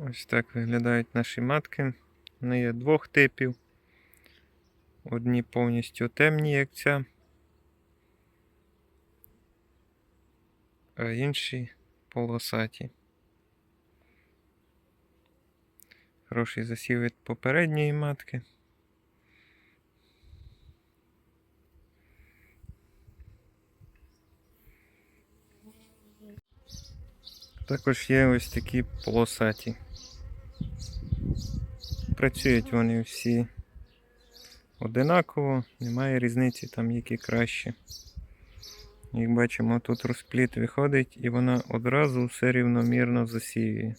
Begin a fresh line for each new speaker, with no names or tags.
Ось так виглядають наші матки. Вони є двох типів. Одні повністю темні, як ця, а інші полосаті. Хороший засів від попередньої матки. Також є ось такі полосаті. Працюють вони всі одинаково, немає різниці там які краще. Як бачимо, тут розпліт виходить і вона одразу все рівномірно засіює.